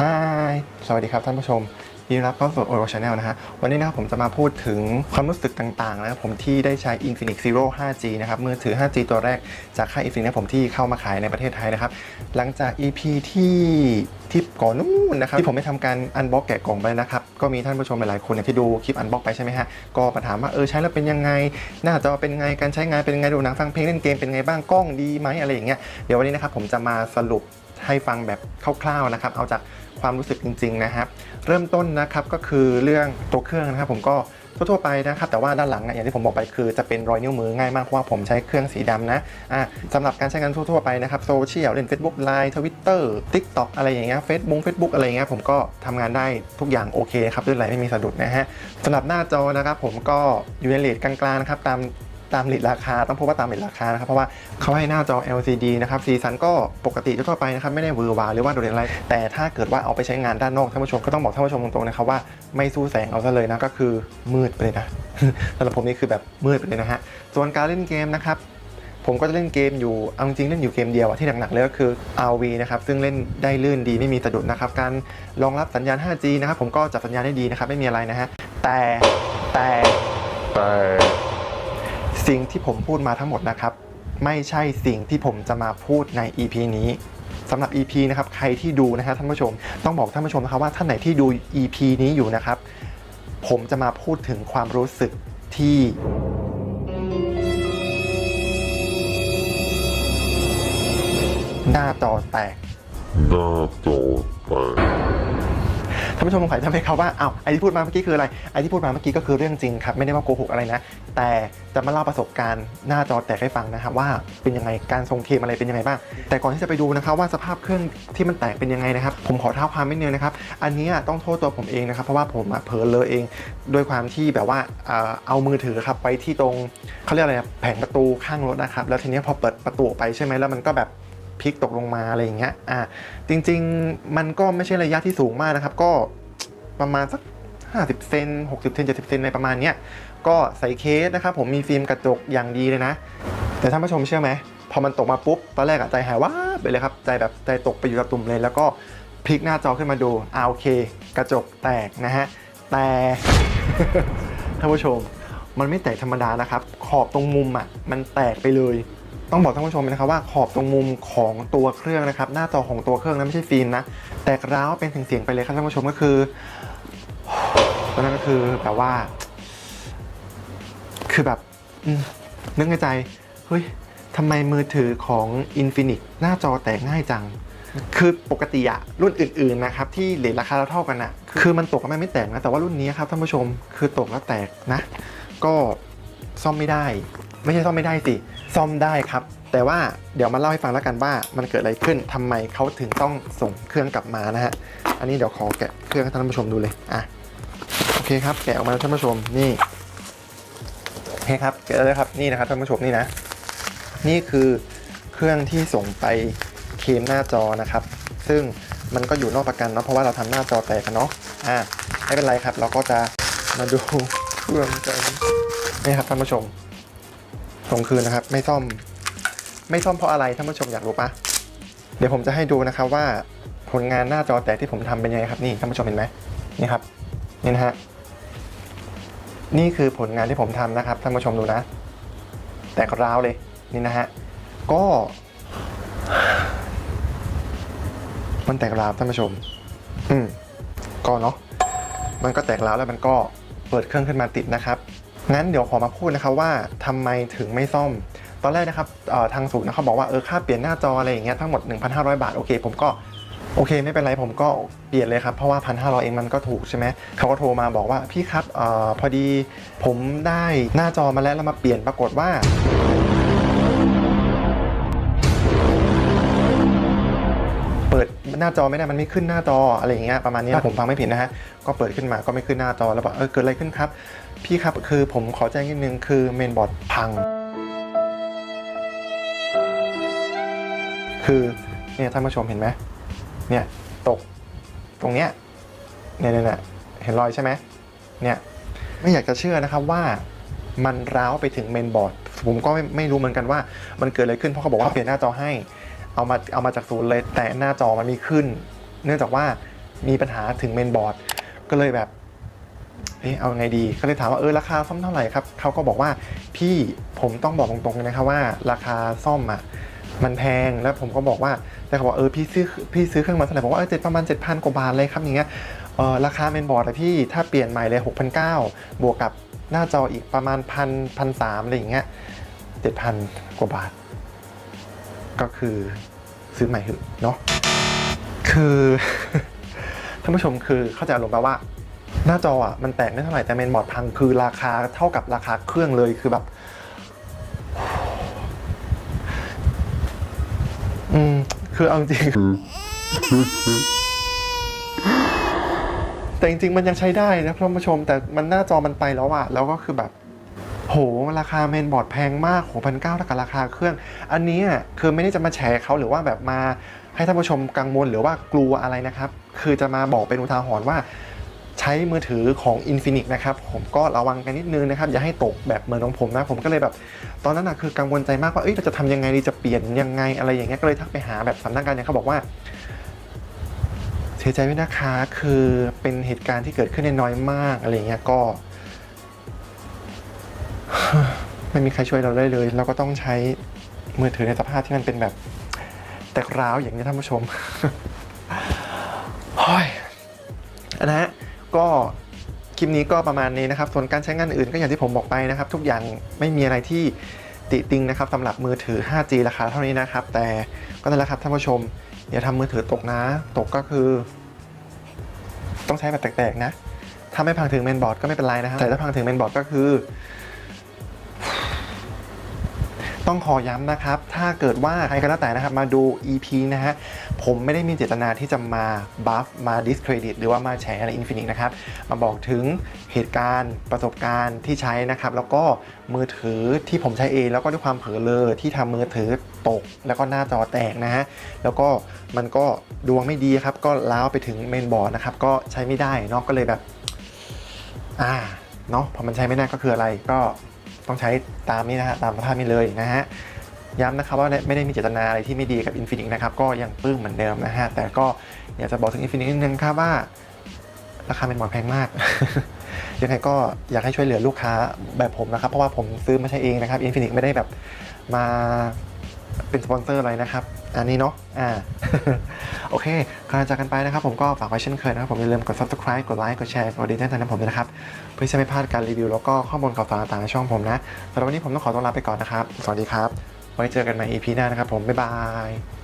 ฮายสวัสดีครับท่านผู้ชมยินดีรับเข้าสู่ Oro Channel นะฮะ วันนี้นะครับผมจะมาพูดถึงความรู้สึกต่างๆนะครับผมที่ได้ใช้ Infinix Zero 5G นะครับมือถือ 5G ตัวแรกจากค่าย Infinix นะผมที่เข้ามาขายในประเทศไทยนะครับ หลังจาก EP ที่ที่ก่อนนู้นนะครับที่ผมได้ทำการอันบ็อกแกะกล่องไปนะครับก็มีท่านผู้ชมหลายๆคนเนี่ยที่ดูคลิปอันบ็อกไปใช่ไหมฮะก็มาถามว่าเออใช้แล้วเป็นยังไง หน้าจอเป็นไงการใช้งานเป็นยังไงดูหนังฟังเพลงเล่นเกมเป็นไงบ้างกล้องดีไหมอะไรอย่างเงี้ยเดี๋ยววันนี้นะครับผมจะมาสรุป ให้ฟังแบบคร่าวๆนะครับเอาจากความรู้สึกจริงๆนะครับ เริ่มต้นนะครับก็คือเรื่องตัวเครื่องนะครับ ผมก็ทั่วๆไปนะครับแต่ว่าด้านหลังนะอย่างที่ผมบอกไปคือจะเป็นรอยนิ้วมือง่ายมากเพราะว่าผมใช้เครื่องสีดำนะอะสำหรับการใช้งานทั่วๆไปนะครับโซเชียลเล่น Facebook Line Twitter TikTok อะไรอย่างเงี้ย Facebook Facebook อะไรอย่างเงี้ยผมก็ทำงานได้ทุกอย่างโอเคครับด้วยไหลไม่มีสะดุดนะฮะสำหรับหน้าจอนะครับผมก็อยู่ในเลทกลางๆนะครับตาม ตามเลทราคา ต้องพูดว่าตามเลทราคานะครับ เพราะว่าเขาให้หน้าจอ LCD นะครับ สีสันก็ปกติทั่วไปนะครับ ไม่ได้วือวาหรือว่าโดดเด่นอะไร แต่ถ้าเกิดว่าเอาไปใช้งานด้านนอกท่านผู้ชมก็ต้องบอกท่านผู้ชมตรงๆนะครับว่าไม่สู้แสงเอาซะเลยนะ ก็คือมืดไปเลยนะสำหรับผมนี่คือแบบมืดไปเลยนะฮะ ส่วนการเล่นเกมนะครับผมก็จะเล่นเกมอยู่เอาจริงเล่นอยู่เกมเดียวที่หนักๆเลยก็คือ RV นะครับ ซึ่งเล่นได้ลื่นดีไม่มีสะดุดนะครับ การรองรับสัญญาณ 5G นะครับ ผมก็จับสัญญาณได้ดีนะครับ ไม่มีอะไรนะฮะ แต่แต่แต่ สิ่งที่ผมพูดมาทั้งหมดนะครับ ไม่ใช่สิ่งที่ผมจะมาพูดใน EP นี้สำหรับ EP นะครับใครที่ดูนะฮะท่านผู้ชม ต้องบอกท่านผู้ชมนะครับว่าท่านไหนที่ดู EP นี้อยู่นะครับ ผมจะมาพูดถึงความรู้สึกที่หน้าจอแตกหน้าจอแตก ท่านผู้ชมสงสัยใช่ไหมครับว่าอ้าวไอที่พูดมาเมื่อกี้คืออะไรไอที่พูดมาเมื่อกี้ก็คือเรื่องจริงครับไม่ได้ว่าโกหกอะไรนะ แต่จะมาเล่าประสบการณ์หน้าจอแตกให้ฟังนะครับว่าเป็นยังไงการทรงเคมอะไรเป็นยังไงบ้าง แต่ก่อนที่จะไปดูนะครับว่าสภาพเครื่องที่มันแตกเป็นยังไงนะครับ ผมขอเท้าความนิดนึงนะครับอันนี้ต้องโทษตัวผมเองนะครับเพราะว่าผมเผลอเลอเองด้วยความที่แบบว่าเอามือถือครับไปที่ตรงเขาเรียกอะไรนะแผงประตูข้างรถนะครับแล้วทีนี้พอเปิดประตูไปใช่ไหมแล้วมันก็แบบพลิกตกลงมาอะไรอย่างเงี้ย อ่า จริง ๆ มันก็ไม่ใช่ระยะที่สูงมากนะครับ ก็ ประมาณสัก 50 เซน60 เซน70 เซนในประมาณเนี้ยก็ใส่เคสนะครับผมมีฟิล์มกระจกอย่างดีเลยนะ แต่ท่านผู้ชมเชื่อไหมพอมันตกมาปุ๊บ ตอนแรกอะใจหายว่าไปเลยครับ ใจแบบใจตกไปอยู่กับตุ่มเลย แล้วก็พลิกหน้าจอขึ้นมาดูอ่าโอเค กระจกแตกนะฮะ แต่ท่านผู้ชม มันไม่แตกธรรมดานะครับ ขอบตรงมุมอะมันแตกไปเลย ต้องบอกท่านผู้ชมนะครับว่าขอบตรงมุมของตัวเครื่องนะครับ หน้าจอของตัวเครื่องนะไม่ใช่ฟิล์มนะ แตกร้าวเป็นเสียงๆไปเลยครับท่านผู้ชมก็คือตอนนั้นก็คือแบบว่า คือแบบนึกในใจเฮ้ยทำไมมือถือของ Infinix หน้าจอแตกง่ายจัง คือปกติอะรุ่นอื่นๆนะครับที่เหรียญราคาเท่ากันอะคือมันตกแล้วมันไม่แตกนะ แต่ว่ารุ่นนี้ครับท่านผู้ชมคือตกแล้วแตกนะ ก็ซ่อมไม่ได้ ไม่ใช่ซ่อมไม่ได้สิ ซ่อมได้ครับ แต่ว่าเดี๋ยวมาเล่าให้ฟังแล้วกันว่า มันเกิดอะไรขึ้นทำไมเขาถึงต้องส่งเครื่องกลับมานะฮะ อันนี้เดี๋ยวขอแกะเครื่องให้ท่านผู้ชมดูเลยอะโอเคครับ แกะออกมาแล้วท่านผู้ชมนี่โอเคครับแกะแล้วครับนี่นะครับท่านผู้ชมนี่นะ นี่คือเครื่องที่ส่งไปเคมหน้าจอนะครับ ซึ่งมันก็อยู่นอกประกันเนาะเพราะว่าเราทำหน้าจอแตกเนาะอ่าไม่เป็นไรครับ เราก็จะมาดูเครื่องกันนี่ครับท่านผู้ชม ส่งคืนนะครับ ไม่ซ่อม ไม่ซ่อมเพราะอะไรท่านผู้ชมอยากรู้ปะเดี๋ยวผมจะให้ดูนะครับว่าผลงานหน้าจอแตกที่ผมทำเป็นยังไงครับนี่ท่านผู้ชมเห็นไหมนี่ครับนี่นะฮะนี่คือผลงานที่ผมทำนะครับท่านผู้ชมดูนะ แตกร้าวเลยนี่นะฮะก็ มันแตกร้าวท่านผู้ชม อืมก็เนาะมันก็แตกร้าวแล้วมันก็เปิดเครื่องขึ้นมาติดนะครับ งั้นเดี๋ยวขอมาพูดนะครับว่าทำไมถึงไม่ซ่อม ตอนแรกนะครับทางศูนย์นะเขาบอกว่าเออค่าเปลี่ยนหน้าจออะไรอย่างเงี้ยทั้งหมด 1,500 บาทโอเคผมก็โอเคไม่เป็นไรผมก็เปลี่ยนเลยครับ เพราะว่า1,500เองมันก็ถูกใช่ไหมเขาก็โทรมาบอกว่าพี่ครับออพอดีผมได้หน้าจอมาแล้วแล้วมาเปลี่ยนปรากฏว่า หน้าจอไม่ได้มันไม่ขึ้นหน้าจออะไรอย่างเงี้ยประมาณนี้ถ้าผมฟังไม่ผิดนะฮะก็เปิดขึ้นมาก็ไม่ขึ้นหน้าจอแล้วบอกเออเกิดอะไรขึ้นครับ พี่ครับคือผมขอแจ้งนิดนึงคือเมนบอร์ดพัง คือเนี่ยท่านผู้ชมเห็นไหมเนี่ยตกตรงเนี้ยเนี่ยเนี่ยเนี่ยเห็นรอยใช่ไหมเนี่ยไม่อยากจะเชื่อนะครับว่ามันร้าวไปถึงเมนบอร์ดผมก็ไม่ไม่รู้เหมือนกันว่ามันเกิดอะไรขึ้นเพราะเขาบอกว่าเปลี่ยนหน้าจอให้ เอามาเอามาจากศูนย์เลย แต่หน้าจอมันมีขึ้น เนื่องจากว่ามีปัญหาถึงเมนบอร์ดก็เลยแบบเอ๊ะเอาไงดีก็เลยถามว่าเออราคาซ่อมเท่าไหร่ครับเขาก็บอกว่าพี่ผมต้องบอกตรงๆเลยนะครับว่าราคาซ่อมอะมันแพงแล้วผมก็บอกว่าแต่เขาบอกเออพี่ซื้อพี่ซื้อเครื่องมาเท่าไหร่บอกว่าเออเจ็ดประมาณเจ็ดพันกว่าบาทเลยครับอย่างเงี้ยเออราคาเมนบอร์ดอะพี่ถ้าเปลี่ยนใหม่เลยหกพันเก้าบวกกับหน้าจออีกประมาณพันพันสามอะไรอย่างเงี้ยเจ็ดพันกว่าบาท ก็คือซื้อใหม่เถอะเนาะคือท่านผู้ชมคือเข้าใจอารมณ์แปลว่า หน้าจออะมันแตกไม่เท่าไหร่แต่เมนบอร์ดพังคือราคาเท่ากับราคาเครื่องเลยคือแบบอืมคือเอาจริงแต่จริงๆมันยังใช้ได้นะท่านผู้ชมแต่มันหน้าจอมันไปแล้วอะแล้วก็คือแบบ โหราคาเมนบอร์ดแพงมากหกพันเก้ากับราคาเครื่อง อันนี้คือไม่ได้จะมาแชร์เขาหรือว่าแบบมาให้ท่านผู้ชมกังวลหรือว่ากลัวอะไรนะครับ คือจะมาบอกเป็นอุทาหรณ์ว่าใช้มือถือของ Infinix นะครับ ผมก็ระวังกันนิดนึงนะครับ อย่าให้ตกแบบเหมือนของผมนะ ผมก็เลยแบบ ตอนนั้นนะคือกังวลใจมากว่า เอ้ยเราจะทำยังไงดีจะเปลี่ยนยังไงอะไรอย่างเงี้ยก็เลยทักไปหาแบบสำนักงานเนี่ยเขาบอกว่าเสียใจด้วยนะคะ คือเป็นเหตุการณ์ที่เกิดขึ้นในน้อยมากอะไรเงี้ยก็ ไม่มีใครช่วยเราได้เลย เราก็ต้องใช้มือถือในสภาพที่มันเป็นแบบแตกร้าวอย่างนี้ท่านผู้ชมโอ้ยนะฮะก็คลิปนี้ก็ประมาณนี้นะครับ ส่วนการใช้งานอื่นก็อย่างที่ผมบอกไปนะครับ ทุกอย่างไม่มีอะไรที่ติติงนะครับสำหรับมือถือ 5G ราคาเท่านี้นะครับ แต่ก็นั่นแหละครับท่านผู้ชมอย่าทำมือถือตกนะ ตกก็คือ ต้องใช้แบบแตกๆนะ ถ้าไม่พังถึงเมนบอร์ดก็ไม่เป็นไรนะครับแต่ถ้าพังถึงเมนบอร์ดก็คือ ต้องขอย้ำนะครับ ถ้าเกิดว่าใครก็แล้วแต่นะครับมาดู EP นะฮะ ผมไม่ได้มีเจตนาที่จะมาบัฟมา discredit หรือว่ามาแฉอะไร Infinix นะครับ มาบอกถึงเหตุการณ์ประสบการณ์ที่ใช้นะครับ แล้วก็มือถือที่ผมใช้เอง แล้วก็ด้วยความเผลอเลอที่ทำมือถือตก แล้วก็หน้าจอแตกนะฮะ แล้วก็มันก็ดวงไม่ดีครับ ก็ล้าวไปถึงเมนบอร์ดนะครับ ก็ใช้ไม่ได้นาะก็เลยแบบ อ่า เนาะพอมันใช้ไม่ได้ก็คืออะไรก็ ต้องใช้ตามนี้นะฮะตามสภาพนี้เลยนะฮะย้ำนะครับว่าไม่ได้มีเจตนาอะไรที่ไม่ดีกับอินฟินิกนะครับก็ยังปลื้มเหมือนเดิมนะฮะแต่ก็อยากจะบอกถึงอินฟินิกนิดนึงครับว่าราคาเป็นหมอนแพงมาก ยังไงก็อยากให้ช่วยเหลือลูกค้าแบบผมนะครับ เพราะว่าผมซื้อมาใช้เองนะครับอินฟินิกไม่ได้แบบมา เป็นสปอนเซอร์อะไรนะครับ อันนี้เนาะอ่าโอเคก่อนจากกันไปนะครับ ผมก็ฝากไว้เช่นเคยนะครับผมอย่าลืมกด subscribe กดไลค์กดแชร์กดดีแจ้งเตือนผมด้วยนะครับ เพื่อจะไม่พลาดการรีวิวแล้วก็ข้อมูลข่าวสารต่างๆในช่องผมนะสำหรับวันนี้ผมต้องขอตัวลาไปก่อนนะครับ สวัสดีครับ ไว้เจอกันใหม่ EP หน้านะครับผมบ๊ายบาย